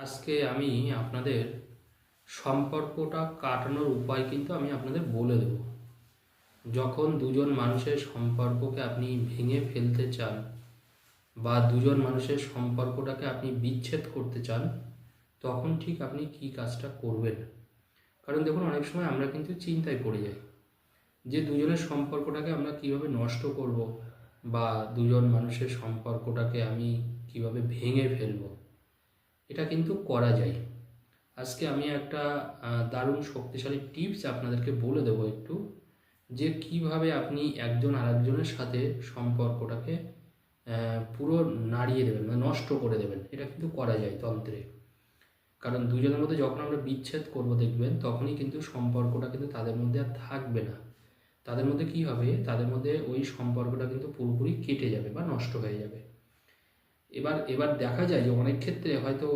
আজকে আমি আপনাদের সম্পর্কটা কাটানোর উপায় কিন্তু আমি আপনাদের বলে দেব। যখন দুজন মানুষের সম্পর্ককে আপনি ভেঙে ফেলতে চান বা দুজন মানুষের সম্পর্কটাকে আপনি বিচ্ছেদ করতে চান, তখন ঠিক আপনি কি কাজটা করবেন? কারণ দেখুন, অনেক সময় আমরা কিন্তু চিন্তায় পড়ে যাই যে দুজনের সম্পর্কটাকে আমরা কীভাবে নষ্ট করব বা দুজন মানুষের সম্পর্কটাকে আমি কীভাবে ভেঙে ফেলব। এটা কিন্তু করা যায়। আজকে আমি একটা দারুণ শক্তিশালী টিপস আপনাদেরকে বলে দেবো একটু, যে কীভাবে আপনি একজন আরেকজনের সাথে সম্পর্কটাকে পুরো নাড়িয়ে দেবেন মানে নষ্ট করে দেবেন। এটা কিন্তু করা যায় তন্ত্রে। কারণ দুজনের মধ্যে যখন আমরা বিচ্ছেদ করব দেখবেন, তখনই কিন্তু সম্পর্কটা কিন্তু তাদের মধ্যে আর থাকবে না। তাদের মধ্যে কি হবে? তাদের মধ্যে ওই সম্পর্কটা কিন্তু পুরোপুরি কেটে যাবে বা নষ্ট হয়ে যাবে। এবার এবার দেখা যায় যে অনেক ক্ষেত্রে হয়তো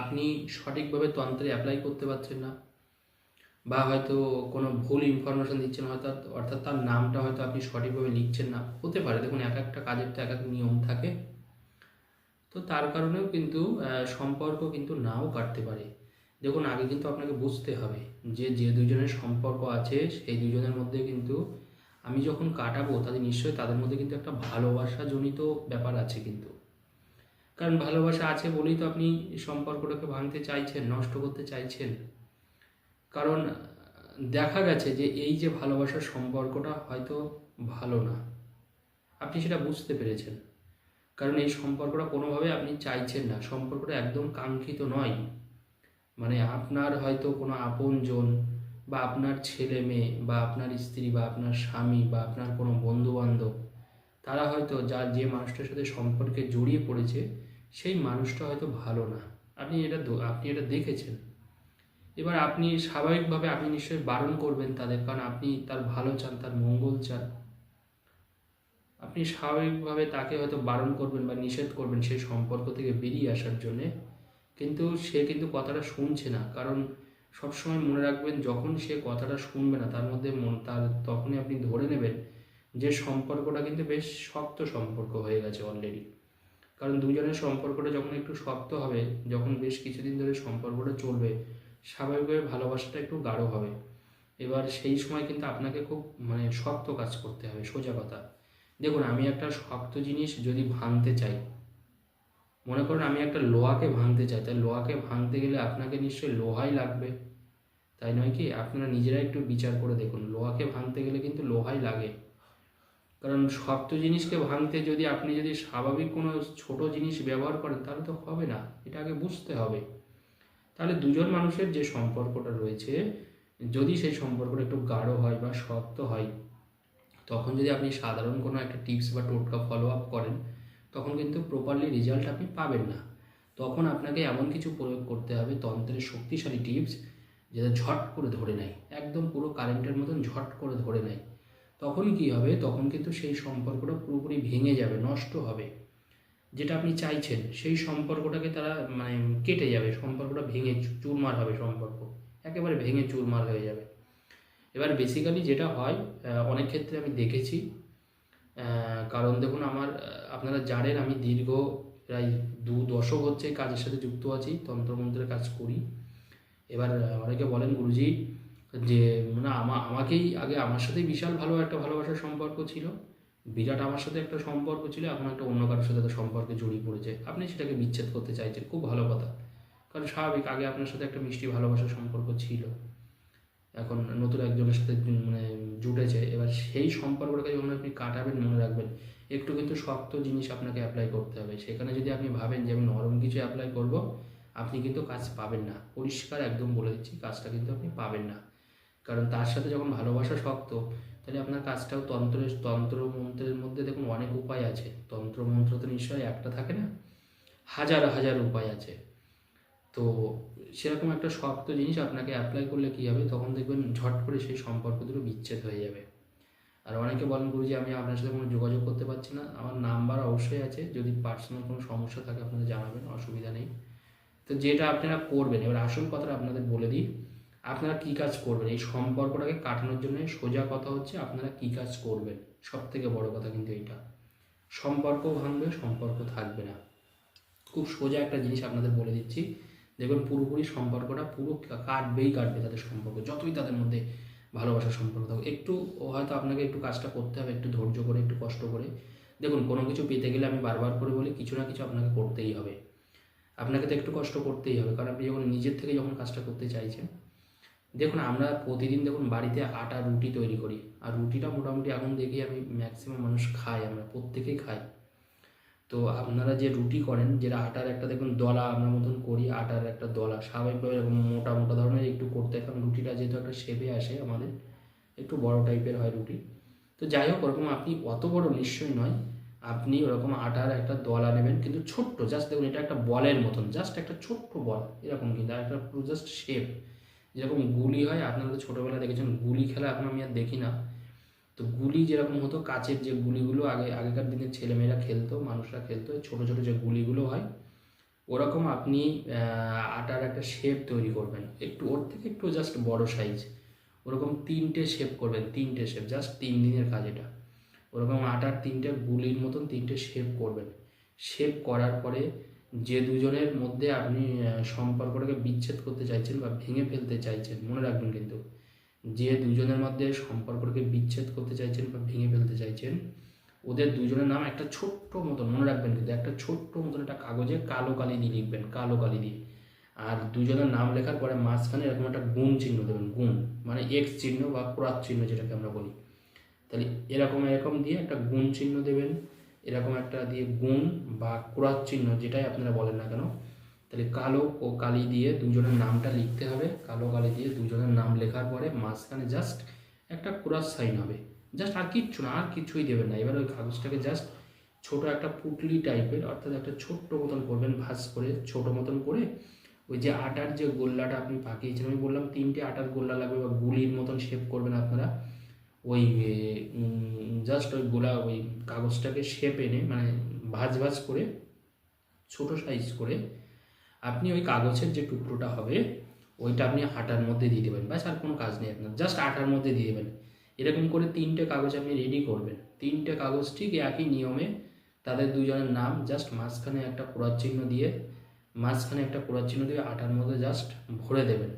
আপনি সঠিকভাবে তন্ত্রে অ্যাপ্লাই করতে পারছেন না বা হয়তো কোনো ভুল ইনফরমেশন দিচ্ছেন, হয়তো অর্থাৎ তার নামটা হয়তো আপনি সঠিকভাবে লিখছেন না। হতে পারে, দেখুন এক একটা কাজের তো এক এক নিয়ম থাকে। তো তার কারণেও কিন্তু সম্পর্ক কিন্তু নাও কাটতে পারে। দেখুন, আগে কিন্তু আপনাকে বুঝতে হবে যে যে দুজনের সম্পর্ক আছে, সেই দুজনের মধ্যে কিন্তু আমি যখন কাটাবো তাদের নিশ্চয়ই তাদের মধ্যে কিন্তু একটা ভালোবাসা জনিত ব্যাপার আছে কিন্তু। কারণ ভালোবাসা আছে বলেই তো আপনি সম্পর্কটাকে ভাঙতে চাইছেন, নষ্ট করতে চাইছেন। কারণ, দেখা গেছে যে এই যে ভালোবাসার সম্পর্কটা হয়তো ভালো না। আপনি সেটা বুঝতে পেরেছেন। কারণ এই সম্পর্কটা কোনোভাবে আপনি চাইছেন না। সম্পর্কটা একদম কাঙ্ক্ষিত নয়। মানে আপনার হয়তো কোনো আপনজন বা আপনার ছেলে মেয়ে বা আপনার স্ত্রী বা আপনার স্বামী বা আপনার কোনো বন্ধু বান্ধব তারা হয়তো যার যে মানুষটার সাথে সম্পর্কে জড়িয়ে পড়েছে, সেই মানুষটা হয়তো ভালো না। আপনি এটা আপনি এটা দেখেছেন। এবার আপনি স্বাভাবিকভাবে আপনি নিশ্চয়ই বারণ করবেন তাদের, কারণ আপনি তার ভালো চান, তার মঙ্গল চান। আপনি স্বাভাবিকভাবে তাকে হয়তো বারণ করবেন বা নিষেধ করবেন সেই সম্পর্ক থেকে বেরিয়ে আসার জন্যে, কিন্তু সে কিন্তু কথাটা শুনছে না। কারণ সবসময় মনে রাখবেন, যখন সে কথাটা শুনবে না, তার মধ্যে মন, তার তখনই আপনি ধরে নেবেন যে সম্পর্কটা কিন্তু বেশ শক্ত সম্পর্ক হয়ে গেছে অলরেডি কারণ দুজনের সম্পর্কটা যখন একটু শক্ত হবে, যখন বেশ কিছুদিন ধরে সম্পর্কটা চলবে, স্বাভাবিকভাবে ভালোবাসাটা একটু গাঢ় হবে। এবার সেই সময় কিন্তু আপনাকে খুব মানে শক্ত কাজ করতে হবে, সোজা কথা। দেখুন, আমি একটা শক্ত জিনিস যদি ভাঙতে চাই, মনে করুন আমি একটা লোহাকে ভাঙতে চাই, তাই লোহাকে ভাঙতে গেলে আপনাকে নিশ্চয়ই লোহাই লাগবে। তাই নয় কি? আপনারা নিজেরা একটু বিচার করে দেখুন। লোহাকে ভাঙতে গেলে কিন্তু লোহাই লাগে। কারণ শক্ত জিনিসকে ভাঙতে যদি আপনি যদি স্বাভাবিক কোনো ছোট জিনিস ব্যবহার করেন, তাহলে তো হবে না। এটা আগে বুঝতে হবে। তাহলে দুজন মানুষের যে সম্পর্কটা রয়েছে, যদি সেই সম্পর্কটা একটু গাঢ় হয় বা শক্ত হয়, তখন যদি আপনি সাধারণ কোনো একটা টিপস বা টোটকা ফলো আপ করেন, তখন কিন্তু প্রপারলি রেজাল্ট আপনি পাবেন না। তখন আপনাকে এমন কিছু প্রয়োগ করতে হবে, তন্ত্রের শক্তিশালী টিপস যেটা ঝট করে ধরে নেয়, একদম পুরো কারেন্টের মতন ঝট করে ধরে নেয়। তখন কি হবে? তখন কিন্তু সেই সম্পর্কটা পুরোপুরি ভেঙে যাবে, নষ্ট হবে। যেটা আপনি চাইছেন, সেই সম্পর্কটাকে তারা মানে কেটে যাবে, সম্পর্কটা ভেঙে চুরমার হবে সম্পর্ক। একেবারে ভেঙে চুরমার হয়ে যাবে। এবার বেসিক্যালি যেটা হয় অনেক ক্ষেত্রে আমি দেখেছি কারণ দেখুন আমার আপনারা জানেন আমি দীর্ঘ প্রায় দু দশক হচ্ছে কাজের সাথে যুক্ত আছি, তন্ত্রমন্ত্রের কাজ করি। এবার অনেকে বলেন গুরুজি যে মানে আমা, আমাকেই আগে আমার সাথেই বিশাল ভালো একটা ভালোবাসার সম্পর্ক ছিল। বিরাট আমার সাথে একটা সম্পর্ক ছিল, এখন একটা অন্য কারোর সাথে একটা সম্পর্কে জড়িয়ে পড়েছে। আপনি সেটাকে বিচ্ছেদ করতে চাইছেন, খুব ভালো কথা। কারণ স্বাভাবিক, আগে আপনার সাথে একটা মিষ্টি ভালোবাসার সম্পর্ক ছিল। এখন নতুন একজনের সাথে মানে জুটেছে। এবার সেই সম্পর্কটাকে যখন আপনি কাটাবেন, মনে রাখবেন, একটু কিন্তু শক্ত জিনিস আপনাকে অ্যাপ্লাই করতে হবে। সেখানে যদি আপনি ভাবেন যে, আমি নরম কিছু অ্যাপ্লাই করব আপনি কিন্তু কাজ পাবেন না। পরিষ্কার একদম বলে দিচ্ছি, কাজটা কিন্তু আপনি পাবেন না। কারণ তার সাথে যখন ভালোবাসা শক্ত, তাহলে আপনার কাজটাও তন্ত্রের তন্ত্র মন্ত্রের মধ্যে দেখুন অনেক উপায় আছে। তন্ত্র মন্ত্র তো নিশ্চয়ই একটা থাকে না? হাজার হাজার উপায় আছে। তো সেরকম একটা শক্ত জিনিস আপনাকে অ্যাপ্লাই করলে কী হবে? তখন দেখবেন ঝট করে সেই সম্পর্ক দুটো বিচ্ছেদ হয়ে যাবে। আর অনেকে বলেন, গুরুজি, আমি আপনার সাথে কোনো যোগাযোগ করতে পারছি না। আমার নাম্বার অবশ্যই আছে। যদি পার্সোনাল কোনো সমস্যা থাকে, আপনারা জানাবেন, অসুবিধা নেই। তো যেটা আপনারা করবেন, এবার আসল কথাটা আপনাদের বলে দিই, আপনারা কী কাজ করবেন? এই সম্পর্কটাকে কাটানোর জন্য সোজা কথা হচ্ছে, আপনারা কী কাজ করবেন? সব থেকে বড় কথা কিন্তু এইটা। সম্পর্ক ভাঙবে, সম্পর্ক থাকবে না। খুব সোজা একটা জিনিস আপনাদের বলে দিচ্ছি। দেখবেন পুরোপুরি সম্পর্কটা পুরো কাটবেই কাটবে তাদের সম্পর্ক। যতই তাদের মধ্যে ভালোবাসার সম্পর্ক থাকুক, একটু হয়তো আপনাকে একটু কাজটা করতে হবে, একটু ধৈর্য করে একটু কষ্ট করে। দেখুন, কোনো কিছু পেতে গেলে আমি বারবার করে বলি, কিছু না কিছু আপনাকে করতেই হবে। আপনাকে তো একটু কষ্ট করতেই হবে, কারণ আপনি যখন নিজের থেকে যখন কাজটা করতে চাইছেন, দেখুন আমরা প্রতিদিন দেখুন বাড়িতে আটা রুটি তৈরি করি, আর রুটিটা মোটামুটি এখন দেখি আমি ম্যাক্সিমাম মানুষ খাই আমরা প্রত্যেকেই খাই। তো আপনারা যে রুটি করেন, যেটা আটার একটা দেখুন দলা আমরা মতন করি, আটার একটা দলা, স্বাভাবিকভাবে এরকম মোটা মোটা ধরনের একটু করতে হয়, কারণ রুটিটা যেহেতু একটা শেপে আসে আমাদের, একটু বড় টাইপের হয় রুটি। তো যাই হোক, ওরকম আপনি অত বড় নিশ্চয়ই নয় আপনি ওরকম আটার একটা দলা নেবেন, কিন্তু ছোট্ট জাস্ট দেখুন এটা একটা বলের মতন জাস্ট একটা ছোট্ট বল, এরকম কিন্তু, আর একটা পুরো জাস্ট শেপ যেরকম গুলি হয়, আপনারা তো ছোটোবেলায় দেখেছেন, গুলি খেলা এখন আমি আর দেখি না। তো গুলি যেরকম হতো, কাচের যে গুলিগুলো, আগে, আগেকার দিনের ছেলেমেয়েরা খেলতো, মানুষরা খেলতো, ছোট ছোট যে গুলিগুলো হয়, ওরকম আপনি আটার একটা শেপ তৈরি করবেন। একটু, ওর থেকে একটু জাস্ট বড় সাইজ ওরকম তিনটে শেপ করবেন, তিনটে শেপ জাস্ট তিন দিনের কাজ এটা। ওরকম আটার তিনটে গুলির মতন তিনটে শেপ করবেন। শেপ করার পরে যে দুজনের মধ্যে আপনি সম্পর্কটাকে বিচ্ছেদ করতে চাইছেন বা ভেঙে ফেলতে চাইছেন, মনে রাখবেন কিন্তু, যে দুজনের মধ্যে সম্পর্কটাকে বিচ্ছেদ করতে চাইছেন বা ভেঙে ফেলতে চাইছেন, ওদের দুজনের নাম একটা ছোট্ট মতন, মনে রাখবেন কিন্তু, একটা ছোট্ট মতন একটা কাগজে কালো কালি দিয়ে লিখবেন, কালো কালি দিয়ে। আর দুজনের নাম লেখার পরে মাঝখানে এরকম একটা গুণ চিহ্ন দেবেন, গুণ মানে এক্স চিহ্ন বা ক্রাস চিহ্ন যেটাকে আমরা বলি। তাহলে এরকম এরকম দিয়ে একটা গুণ চিহ্ন দেবেন, এরকম একটা দিয়ে গুণ বা ক্রাস চিহ্ন যেটাই আপনারা বলেন না কেন, তাহলে কালো ও কালি দিয়ে দুজনের নামটা লিখতে হবে। কালো কালি দিয়ে দুজনের নাম লেখার পরে মাঝখানে জাস্ট একটা ক্রস সাইন হবে। জাস্ট আর কিচ্ছু না, আর কিছুই দেবেন না। এবার ওই কাগজটাকে জাস্ট ছোট একটা পুটলি টাইপের অর্থাৎ একটা ছোট্ট মতন করবেন ভাস করে ছোট মতন করে ওই যে আটার যে গোল্লাটা আপনি পাকিয়েছেন, আমি বললাম তিনটে আটার গোল্লা লাগবে বা গুলির মতন শেপ করবেন আপনারা। ওই জাস্ট ওই গোলা ওই কাগজটাকে শেপ এনে মানে ভাজ ভাজ করে, ছোট সাইজ করে আপনি ওই কাগজের যে টুকরোটা হবে, ওইটা আপনি আটার মধ্যে দিয়ে দেবেন। ব্যাস, আর কোনো কাজ নেই আপনার। জাস্ট আটার মধ্যে দিয়ে দেবেন। এরকম করে তিনটে কাগজ আপনি রেডি করবেন। তিনটে কাগজ ঠিক একই নিয়মে তাদের দুজনের নাম জাস্ট মাঝখানে একটা পোড়ার চিহ্ন দিয়ে, মাঝখানে একটা পোড়ার চিহ্ন দিয়ে আটার মধ্যে জাস্ট ভরে দেবেন।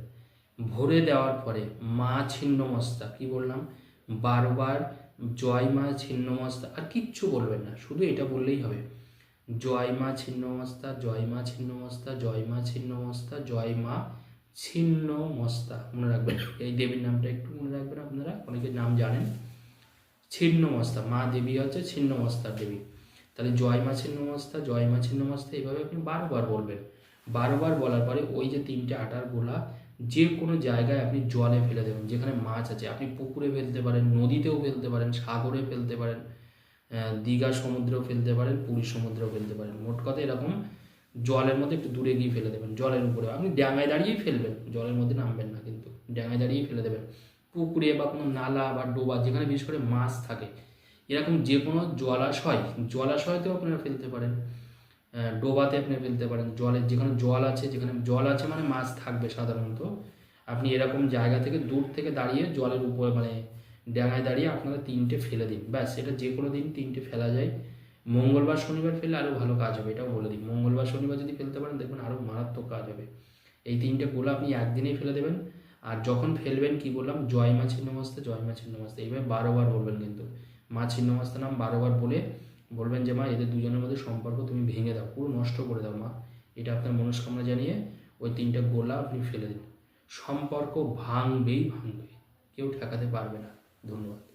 ভরে দেওয়ার পরে মা ছিন্ন মস্তা কি বললাম? বারবার জয় মা, ছিন্ন মস্তা, আর কিচ্ছু বলবেন না, শুধু এটা বললেই হবে। জয় মা, ছিন্ন মস্তা, জয় মা, ছিন্ন মস্তা, জয় মা, ছিন্ন মস্তা, জয় মা, ছিন্ন মস্তা, মনে রাখবেন। এই দেবীর নামটা একটু মনে রাখবেন আপনারা অনেকের নাম জানেন। ছিন্ন মস্তা, মা দেবী হচ্ছে ছিন্ন মস্তার দেবী। তাহলে জয় মা, ছিন্ন মস্তা, জয় মা, ছিন্ন মস্তা, এইভাবে আপনি বারবার বলবেন। বারবার বলার পরে ওই যে তিনটে আটার গোলা যে কোনো জায়গায় আপনি জলে ফেলে দেবেন, যেখানে মাছ আছে। আপনি পুকুরে ফেলতে পারেন, নদীতেও ফেলতে পারেন, সাগরে ফেলতে পারেন দীঘা সমুদ্রেও ফেলতে পারেন, পুরী সমুদ্রেও ফেলতে পারেন। মোট কথা এরকম জলের মধ্যে একটু দূরে গিয়ে ফেলে দেবেন, জলের উপরে। আপনি ড্যাঙায় দাঁড়িয়েই ফেলবেন, জলের মধ্যে নামবেন না কিন্তু। ড্যাঙায় দাঁড়িয়েই ফেলে দেবেন। পুকুরে বা কোনো নালা বা ডোবা, যেখানে বিশেষ করে মাছ থাকে, এরকম যে কোনো জলাশয়, জলাশয়তেও আপনারা ফেলতে পারেন। ডোবাতে আপনি ফেলতে পারেন। জলের যেখানে জল আছে, যেখানে জল আছে মানে মাছ থাকবে সাধারণত। আপনি এরকম জায়গা থেকে দূর থেকে দাঁড়িয়ে জলের উপরে মানে ডাঙায় দাঁড়িয়ে আপনারা তিনটে ফেলে দিন। ব্যাস, এটা যে কোনো দিন তিনটে ফেলা যায়। মঙ্গলবার, শনিবার ফেললে আরও ভালো কাজ হবে, এটাও বলে দিই মঙ্গলবার, শনিবার যদি ফেলতে পারেন, দেখবেন আরও মারাত্মক কাজ হবে। এই তিনটে গোলা আপনি একদিনেই ফেলে দেবেন। আর যখন ফেলবেন, কি বললাম? জয় মা ছিন্নমস্তে, জয় মা ছিন্নমস্তে। এইভাবে বারোবার বলবেন কিন্তু। মা ছিন্নমস্তে নাম বারোবার বলে বলবেন যে, মা, এদের দুজনের মধ্যে সম্পর্ক তুমি ভেঙে দাও, পুরো নষ্ট করে দাও, মা। এটা আপনার মনস্কামনা জানিয়ে ওই তিনটা গোলা আপনি ফেলে দিন। সম্পর্ক ভাঙবেই ভাঙবে, কেউ ঠেকাতে পারবে না। ধন্যবাদ।